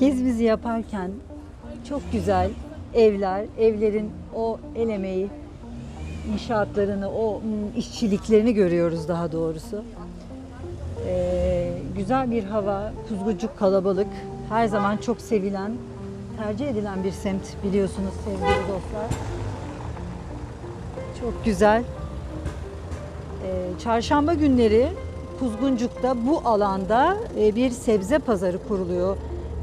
Gezimizi yaparken çok güzel evler, evlerin o el emeği, inşaatlarını, o mm, işçiliklerini görüyoruz daha doğrusu. Ee, güzel bir hava, kuzgucuk kalabalık, her zaman çok sevilen, tercih edilen bir semt biliyorsunuz sevgili dostlar. Çok güzel. Ee, çarşamba günleri Kuzguncuk'ta bu alanda e, bir sebze pazarı kuruluyor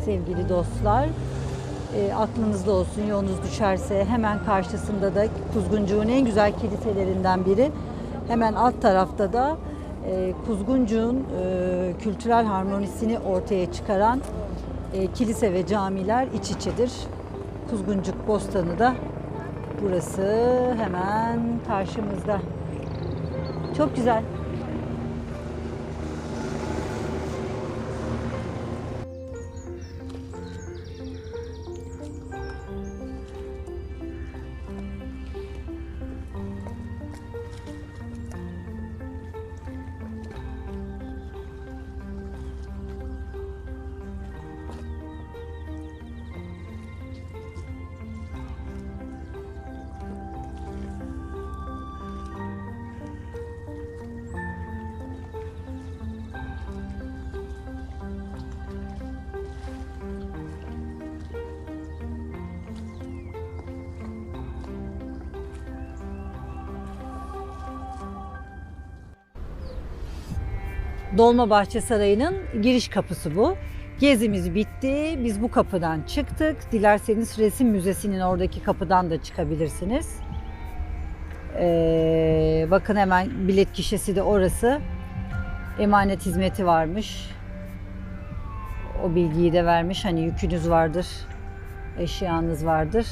sevgili dostlar. E, aklınızda olsun yolunuz düşerse hemen karşısında da Kuzguncuk'un en güzel kiliselerinden biri. Hemen alt tarafta da e, Kuzguncuk'un e, kültürel harmonisini ortaya çıkaran e, kilise ve camiler iç içedir. Kuzguncuk Bostanı da burası hemen karşımızda. Çok güzel. Dolmabahçe Sarayı'nın giriş kapısı bu. Gezimiz bitti. Biz bu kapıdan çıktık. Dilerseniz resim müzesinin oradaki kapıdan da çıkabilirsiniz. Ee, bakın hemen bilet gişesi de orası. Emanet hizmeti varmış. O bilgiyi de vermiş. Hani yükünüz vardır, eşyanız vardır.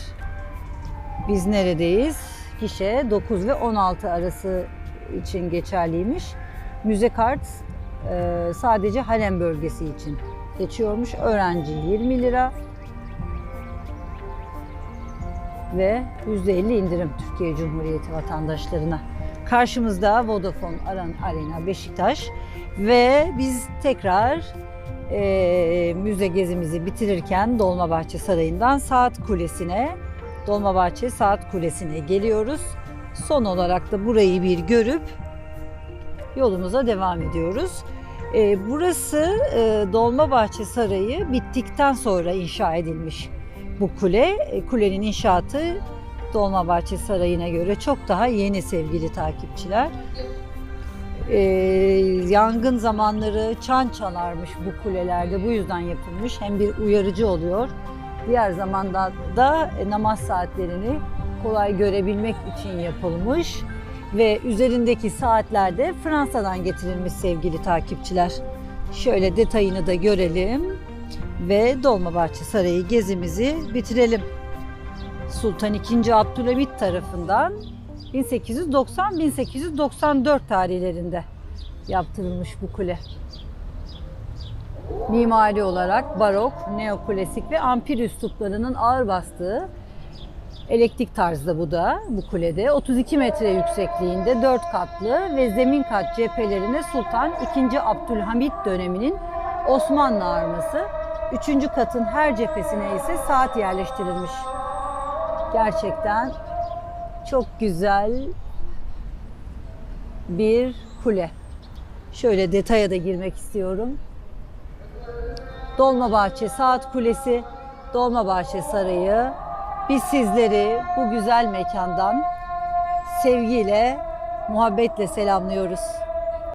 Biz neredeyiz? Gişe 9 ve 16 arası için geçerliymiş. Müze kart e, sadece Harem bölgesi için geçiyormuş. Öğrenci 20 lira ve %50 indirim Türkiye Cumhuriyeti vatandaşlarına. Karşımızda Vodafone Aran- Arena Beşiktaş ve biz tekrar e, müze gezimizi bitirirken Dolmabahçe Sarayı'ndan Saat Kulesi'ne, Dolmabahçe Saat Kulesi'ne geliyoruz. Son olarak da burayı bir görüp yolumuza devam ediyoruz. Ee, burası e, Dolmabahçe Sarayı bittikten sonra inşa edilmiş bu kule. E, kulenin inşaatı Dolmabahçe Sarayı'na göre çok daha yeni sevgili takipçiler. Ee, yangın zamanları çan çalarmış bu kulelerde bu yüzden yapılmış. Hem bir uyarıcı oluyor. Diğer zamanda da namaz saatlerini kolay görebilmek için yapılmış ve üzerindeki saatler de Fransa'dan getirilmiş sevgili takipçiler. Şöyle detayını da görelim ve Dolmabahçe Sarayı gezimizi bitirelim. Sultan II. Abdülhamit tarafından 1890-1894 tarihlerinde yaptırılmış bu kule. Mimari olarak barok, neoklasik ve ampir üsluplarının ağır bastığı Elektrik tarzda bu da bu kulede. 32 metre yüksekliğinde 4 katlı ve zemin kat cephelerine Sultan II. Abdülhamit döneminin Osmanlı arması. 3. katın her cephesine ise saat yerleştirilmiş. Gerçekten çok güzel bir kule. Şöyle detaya da girmek istiyorum. Dolmabahçe Saat Kulesi, Dolmabahçe Sarayı, biz sizleri bu güzel mekandan sevgiyle, muhabbetle selamlıyoruz.